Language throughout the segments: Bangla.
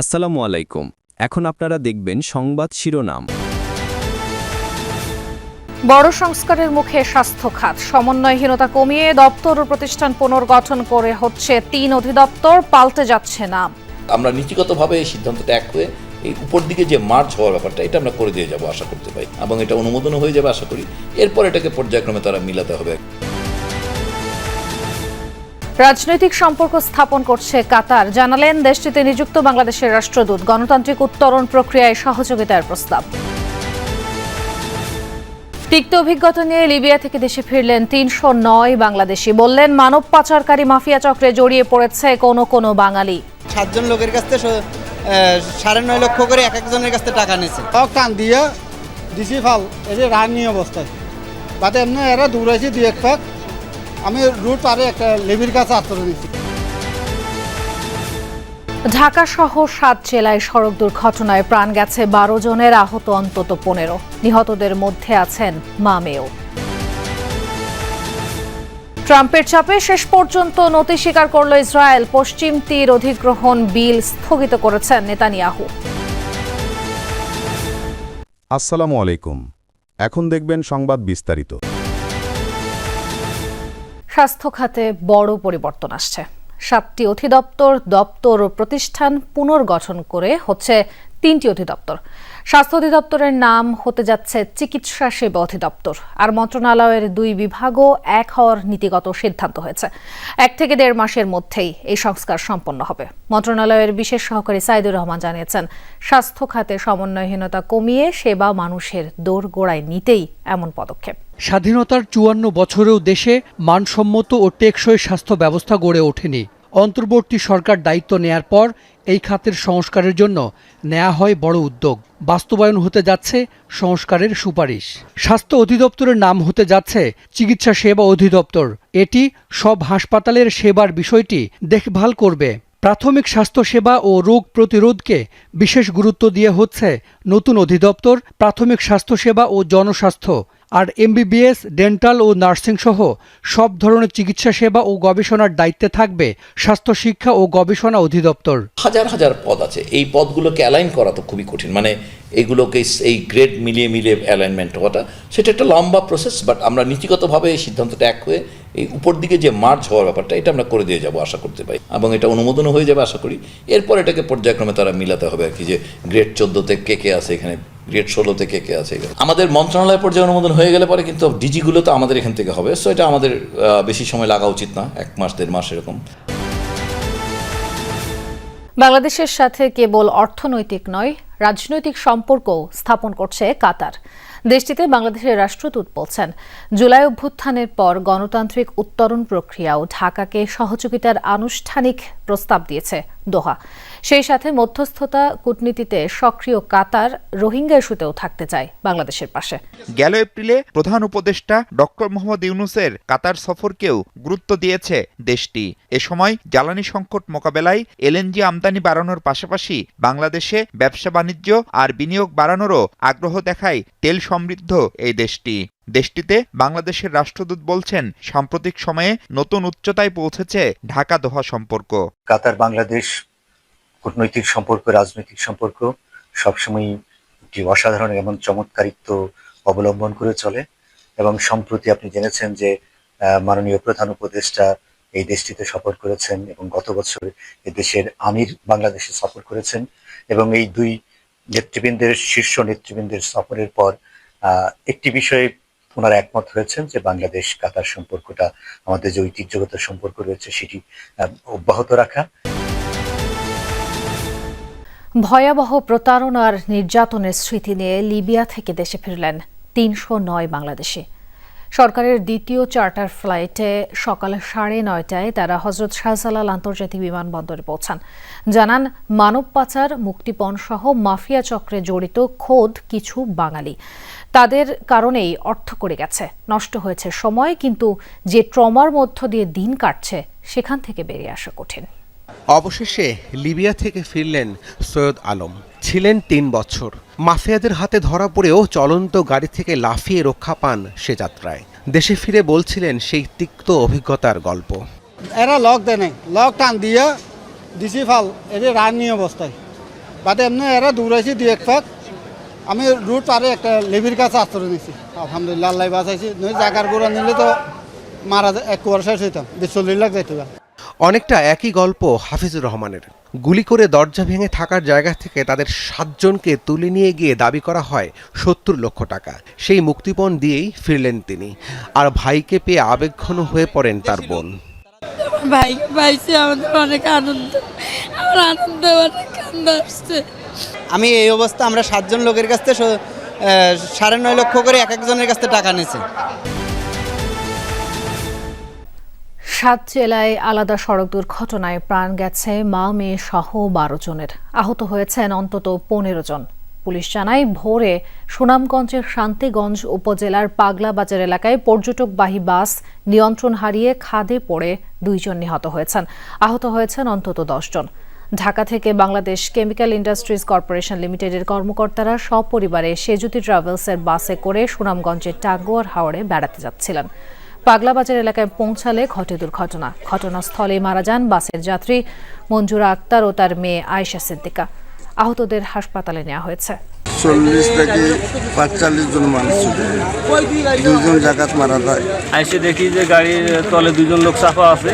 আসসালামু আলাইকুম। এখন আপনারা দেখবেন সংবাদ শিরোনাম। বড় সংস্কারের মুখে স্বাস্থ্য খাত। সমন্বয়হীনতা কমিয়ে দপ্তর ও প্রতিষ্ঠান পুনর্গঠন করে হচ্ছে তিন অধিদপ্তর পাল্টে যাচ্ছে নাম। আমরা নীতিগতভাবে এই সিদ্ধান্তটা এক হয়ে এই উপর দিকে যে মার্চ হওয়ার ব্যাপারটা এটা আমরা করে দিয়ে যাব আশা করতে পারি। এবং এটা অনুমোদনও হয়ে যাবে আশা করি। এরপর এটাকে পর্যায়ক্রমে তারা মিলাতে হবে। রাজনৈতিক সম্পর্ক স্থাপন করছে কাতার। জানালেন দেশটিতে নিযুক্ত বাংলাদেশের রাষ্ট্রদূত। গণতান্ত্রিক উত্তরণ প্রক্রিয়ায় সহযোগিতার প্রস্তাব। তিক্ত অভিজ্ঞতা নিয়ে লিবিয়া থেকে দেশে ফিরলেন তিনশো নয় বাংলাদেশি। বললেন মানব পাচারকারী মাফিয়া চক্রে জড়িয়ে পড়েছে কোনো কোনো বাঙালি। সাতজন লোকের কাছ থেকে সাড়ে নয় লক্ষ করে এক একজনের কাছ থেকে টাকা নিয়েছে। টান দিয়ে দিছি ফাল এই যে রানি অবস্থায়। বাদে এমনি এরা দৌড়াইছি দুই এক পাক। আমি রুট পারে একটা লেবির কাছে আত্মরে দিচ্ছি ঢাকা সহ সাত জেলায় সড়ক দুর্ঘটনায় প্রাণ গেছে বারো জনের আহত অন্তত পনেরো। নিহতদের মধ্যে আছেন মা মেয়েও। ট্রাম্পের চাপে শেষ পর্যন্ত নতি স্বীকার করল ইসরায়েল। পশ্চিম তীর অধিগ্রহণ বিল স্থগিত করেছেন নেতানিয়াহু। আসসালামু আলাইকুম। এখন দেখবেন সংবাদ বিস্তারিত। স্বাস্থ্য খাতে বড় পরিবর্তন আসছে। সাতটি অধিদপ্তর, দপ্তর ও প্রতিষ্ঠান পুনর্গঠন করে হচ্ছে তিনটি অধিদপ্তর। স্বাস্থ্য অধিদপ্তরের নাম হতে যাচ্ছে চিকিৎসা সেবা অধিদপ্তর। আর মন্ত্রণালয়ের দুই বিভাগও এক হওয়ার নীতিগত সিদ্ধান্ত হয়েছে। এক থেকে দেড় মাসের মধ্যেই এই সংস্কার সম্পন্ন হবে। মন্ত্রণালয়ের বিশেষ সহকারী সাইদুর রহমান জানিয়েছেন, স্বাস্থ্য খাতে সমন্বয়হীনতা কমিয়ে সেবা মানুষের দৌড় গোড়ায় নিতেই এমন পদক্ষেপ। স্বাধীনতার চুয়ান্ন বছরেও দেশে মানসম্মত ও টেকসই স্বাস্থ্য ব্যবস্থা গড়ে ওঠেনি। অন্তর্বর্তী সরকার দায়িত্ব নেয়ার পর এই খাতের সংস্কারের জন্য নেওয়া হয় বড় উদ্যোগ। বাস্তবায়ন হতে যাচ্ছে সংস্কারের সুপারিশ। স্বাস্থ্য অধিদপ্তরের নাম হতে যাচ্ছে চিকিৎসা সেবা অধিদপ্তর। এটি সব হাসপাতালের সেবার বিষয়টি দেখভাল করবে। প্রাথমিক স্বাস্থ্যসেবা ও রোগ প্রতিরোধকে বিশেষ গুরুত্ব দিয়ে হচ্ছে নতুন অধিদপ্তর, প্রাথমিক স্বাস্থ্যসেবা ও জনস্বাস্থ্য। আর এমবিবিএস, ডেন্টাল ও নার্সিং সহ সব ধরনের চিকিৎসা সেবা ও গবেষণার দায়িত্বে থাকবে স্বাস্থ্য শিক্ষা ও গবেষণা অধিদপ্তর। হাজার হাজার পদ আছে। এই পদগুলোকে অ্যালাইন করা তো খুবই কঠিন। মানে এইগুলোকে এই গ্রেড মিলিয়ে মিলিয়ে অ্যালাইনমেন্ট হওয়াটা, সেটা একটা লম্বা প্রসেস বাট আমরা নীতিগতভাবে এই সিদ্ধান্তটা এক হয়ে এই উপর দিকে যে মার্চ হওয়ার ব্যাপারটা, এটা আমরা করে দিয়ে যাব আশা করতে পারি। এবং এটা অনুমোদনও হয়ে যাবে আশা করি। এরপর এটাকে পর্যায়ক্রমে তারা মিলাতে হবে আর কি, যে গ্রেড চোদ্দোতে কে কে আছে এখানে গ্রেড ষোলোতে কে কে আছে আমাদের মন্ত্রণালয় পর্যায়ে অনুমোদন হয়ে গেলে পরে কিন্তু ডিজিগুলো তো আমাদের এখান থেকে হবে। সো এটা আমাদের বেশি সময় লাগা উচিত না। এক মাস, দেড় মাস এরকম। বাংলাদেশের সাথে কেবল অর্থনৈতিক নয়, রাজনৈতিক সম্পর্কও স্থাপন করছে কাতার। দেশটিতে বাংলাদেশের রাষ্ট্রদূত বলছেন, জুলাই অভ্যুত্থানের পর গণতান্ত্রিক উত্তরণ প্রক্রিয়াও ঢাকাকে সহযোগিতার আনুষ্ঠানিক প্রস্তাব দিয়েছে। দোহা। সেই সাথে মধ্যস্থতা কূটনীতিতে সক্রিয় কাতার রোহিঙ্গা ইস্যুতেও থাকতে চায় বাংলাদেশের পাশে। গেল এপ্রিলে প্রধান উপদেষ্টা ডক্টর মোহাম্মদ ইউনুসের কাতার সফরকেও গুরুত্ব দিয়েছে দেশটি। এ সময় জ্বালানি সংকট মোকাবেলায় এলএনজি আমদানি বাড়ানোর পাশাপাশি বাংলাদেশে ব্যবসা বাণিজ্য আর বিনিয়োগ বাড়ানোরও আগ্রহ দেখায় তেল সমৃদ্ধ এই দেশটি। দেশটিতে বাংলাদেশের রাষ্ট্রদূত বলছেন, সাম্প্রতিক সময়ে নতুন উচ্চতায় পৌঁছেছে ঢাকা দোহা সম্পর্ক। কাতার বাংলাদেশ কূটনৈতিক সম্পর্ক, রাজনৈতিক সম্পর্ক সবসময় একটি অসাধারণ এবং চমৎকারিত্ব অবলম্বন করে চলে এবং সম্প্রতি আপনি জেনেছেন যে মাননীয় প্রধান উপদেষ্টা এই দেশটিতে সফর করেছেন এবং গত বছর এ দেশের আমির বাংলাদেশে সফর করেছেন এবং এই দুই নেতৃবৃন্দের শীর্ষ নেতৃবৃন্দের সফরের পর একটি বিষয়ে ওনারা একমত হয়েছেন যে বাংলাদেশ, কাতার সম্পর্কটা, আমাদের যে ঐতিহ্যগত সম্পর্ক রয়েছে সেটি অব্যাহত রাখা। ভয়াবহ প্রতারণার নির্যাতনের স্মৃতি নিয়ে লিবিয়া থেকে দেশে ফিরলেন তিনশো নয় বাংলাদেশি। সরকারের দ্বিতীয় চার্টার ফ্লাইটে সকাল সাড়ে নয়টায় তারা হজরত শাহজালাল আন্তর্জাতিক বিমানবন্দরে পৌঁছান। জানান মানব পাচার মুক্তিপণ সহ মাফিয়া চক্রে জড়িত খোদ কিছু বাঙালি। তাদের কারণেই অর্থ করে গেছে। নষ্ট হয়েছে সময় কিন্তু যে ট্রমার মধ্য দিয়ে দিন কাটছে সেখান থেকে বেরিয়ে আসা কঠিন। অবশেষে লিবিয়া থেকে ফিরলেন সৈয়দ আলম। ছিলেন তিন বছর। মাফিয়াদের হাতে ধরা পড়েও চলন্ত গাড়ি থেকে লাফিয়ে রক্ষা পান সে যাত্রায়। দেশে ফিরে বলছিলেন সেই তিক্ত অভিজ্ঞতার গল্প। এরা লক দেয় লক টান দিয়ে দিছি ফাল যে রানি অবস্থায় বাদে এমনি এরা দৌড়াইছি দুই এক পাক আমি রুট পারে একটা লেবির কাছে আশ্রয় নিছি। আলহামদুলিল্লাহ, আল্লাহ বাঁচাইছি। নই জাগার গোড়া নিলে তো মারা এক কুয়ার শেষ হইতাম বিশ্বল্লিশ লাখ যাইতে অনেকটা একই গল্প হাফিজুর রহমানের। গুলি করে দরজা ভেঙে থাকার জায়গা থেকে তাদের সাতজনকে তুলে নিয়ে গিয়ে দাবি করা হয় সত্তর লক্ষ টাকা। সেই মুক্তিপণ দিয়েই ফিরলেন তিনি। আর ভাইকে পেয়ে আবেগঘন হয়ে পড়েন তার বোন। ভাই পাইছি আমাদের অনেক আনন্দ। আমার আনন্দ অনেক কান্দ আসছে। আমি এই অবস্থা আমরা সাতজন লোকের কাছ থেকে সাড়ে নয় লক্ষ করে এক একজনের কাছ থেকে টাকা নিয়েছে। সাত জেলায় আলাদা সড়ক দুর্ঘটনায় প্রাণ গেছে মা মেয়ে সহ বারো জনের। আহত হয়েছেন অন্তত পনেরো জন। পুলিশ জানায়, ভোরে সুনামগঞ্জের শান্তিগঞ্জ উপজেলার পাগলা বাজার এলাকায় পর্যটকবাহী বাস নিয়ন্ত্রণ হারিয়ে খাদে পড়ে দুইজন নিহত হয়েছেন। আহত হয়েছেন অন্তত জন ঢাকা থেকে বাংলাদেশ কেমিক্যাল ইন্ডাস্ট্রিজ কর্পোরেশন লিমিটেডের কর্মকর্তারা সপরিবারে সেজুতি ট্রাভেলসের বাসে করে সুনামগঞ্জের টাঙ্গুয়ার হাওড়ে বেড়াতে যাচ্ছিলেন। পাগলাবাজার এলাকায় পৌঁছালে ঘটে দুর্ঘটনা। ঘটনাস্থলে মারা যান বাসের যাত্রী মঞ্জুরা আক্তার ও তার মেয়ে আয়েশা সিদ্দিকা। আহতদের হাসপাতালে নেওয়া হয়েছে। চল্লিশ থেকে পাঁচচল্লিশ জন মানুষ দুজন মারা যায়। আইসে দেখি যে গাড়ির তলে দুজন লোক চাপা আছে।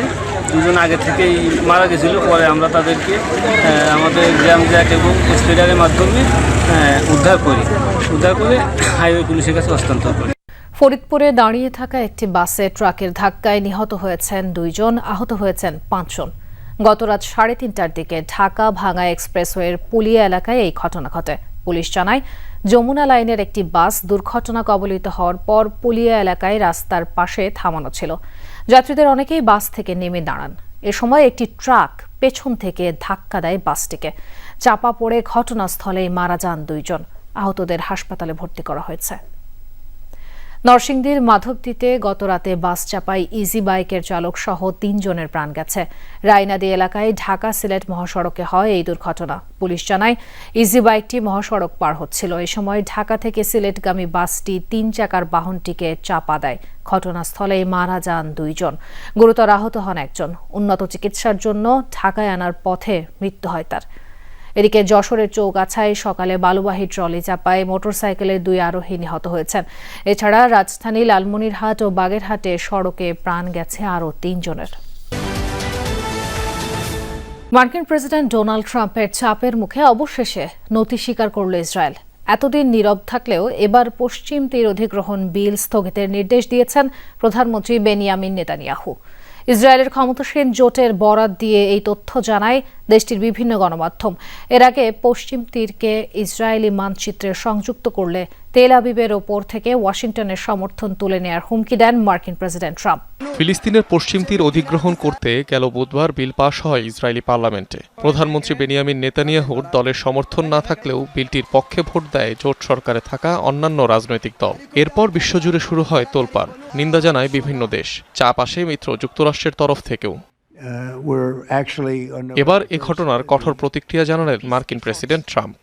দুজন আগে থেকেই মারা গেছিল পরে আমরা তাদেরকে আহ, আমাদের জ্যাম জ্যাক এবং স্পিডারের মাধ্যমে আহ, উদ্ধার করি। উদ্ধার করে হাইওয়ে পুলিশের কাছে হস্তান্তর করি। ফরিদপুরে দাঁড়িয়ে থাকা একটি বাসে ট্রাকের ধাক্কায় নিহত হয়েছেন দুইজন আহত হয়েছেন পাঁচজন। গত রাত সাড়ে তিনটার দিকে ঢাকা ভাঙা এক্সপ্রেসওয়ের পুলিয়া এলাকায় এই ঘটনা ঘটে। পুলিশ জানায়, যমুনা লাইনের একটি বাস দুর্ঘটনা কবলিত হওয়ার পর পুলিয়া এলাকায় রাস্তার পাশে থামানো ছিল। যাত্রীদের অনেকেই বাস থেকে নেমে দাঁড়ান। এ সময় একটি ট্রাক পেছন থেকে ধাক্কা দেয় বাসটিকে। চাপা পড়ে ঘটনাস্থলেই মারা যান দুইজন। আহতদের হাসপাতালে ভর্তি করা হয়েছে। নরসিংদীর মাধবদীতে গত রাতে বাস চাপায় ইজি বাইকের চালক সহ তিনজনের প্রাণ গেছে। রায়নাদি এলাকায় ঢাকা সিলেট মহাসড়কে হয় এই দুর্ঘটনা। পুলিশ জানায়, ইজি বাইকটি মহাসড়ক পার হচ্ছিল। এ সময় ঢাকা থেকে সিলেটগামী বাসটি তিন চাকার বাহনটিকে চাপা দেয়। ঘটনাস্থলে মারা যান দুইজন। গুরুতর আহত হন একজন। উন্নত চিকিৎসার জন্য ঢাকায় আনার পথে মৃত্যু হয় তার। এদিকে যশোরের চৌগাছায় সকালে বালুবাহী ট্রলি চাপায় মোটরসাইকেলের দুই আরোহী নিহত হয়েছেন। এছাড়া রাজধানী লালমনিরহাট ও বাগেরহাটে সড়কে প্রাণ গেছে আরও তিনজনের। মার্কিন প্রেসিডেন্ট ডোনাল্ড ট্রাম্পের চাপের মুখে অবশেষে নথি স্বীকার করল ইসরায়েল। এতদিন নীরব থাকলেও এবার পশ্চিম তীর অধিগ্রহণ বিল স্থগিতের নির্দেশ দিয়েছেন প্রধানমন্ত্রী বেনিয়ামিন নেতানিয়াহু। ইসরায়েলের ক্ষমতাসীন জোটের বরাত দিয়ে এই তথ্য জানায় দেশটির বিভিন্ন গণমাধ্যম। এর আগে পশ্চিম তীরকে ইসরায়েলি মানচিত্রে সংযুক্ত করলে তেল আবিবের ওপর থেকে ওয়াশিংটনের সমর্থন তুলে নেয়ার হুমকি দেন মার্কিন প্রেসিডেন্ট ট্রাম্প। ফিলিস্তিনের পশ্চিম তীর অধিগ্রহণ করতে গেল বুধবার বিল পাশ হয় ইসরায়েলি পার্লামেন্টে। প্রধানমন্ত্রী বেনিয়ামিন নেতানিয়াহুর দলের সমর্থন না থাকলেও বিলটির পক্ষে ভোট দেয় জোট সরকারে থাকা অন্যান্য রাজনৈতিক দল। এরপর বিশ্বজুড়ে শুরু হয় তোলপাড় নিন্দা জানায় বিভিন্ন দেশ। চাপ আসে মিত্র যুক্তরাষ্ট্রের তরফ থেকেও। এবার এ ঘটনার কঠোর প্রতিক্রিয়া জানালেন মার্কিন প্রেসিডেন্ট ট্রাম্প।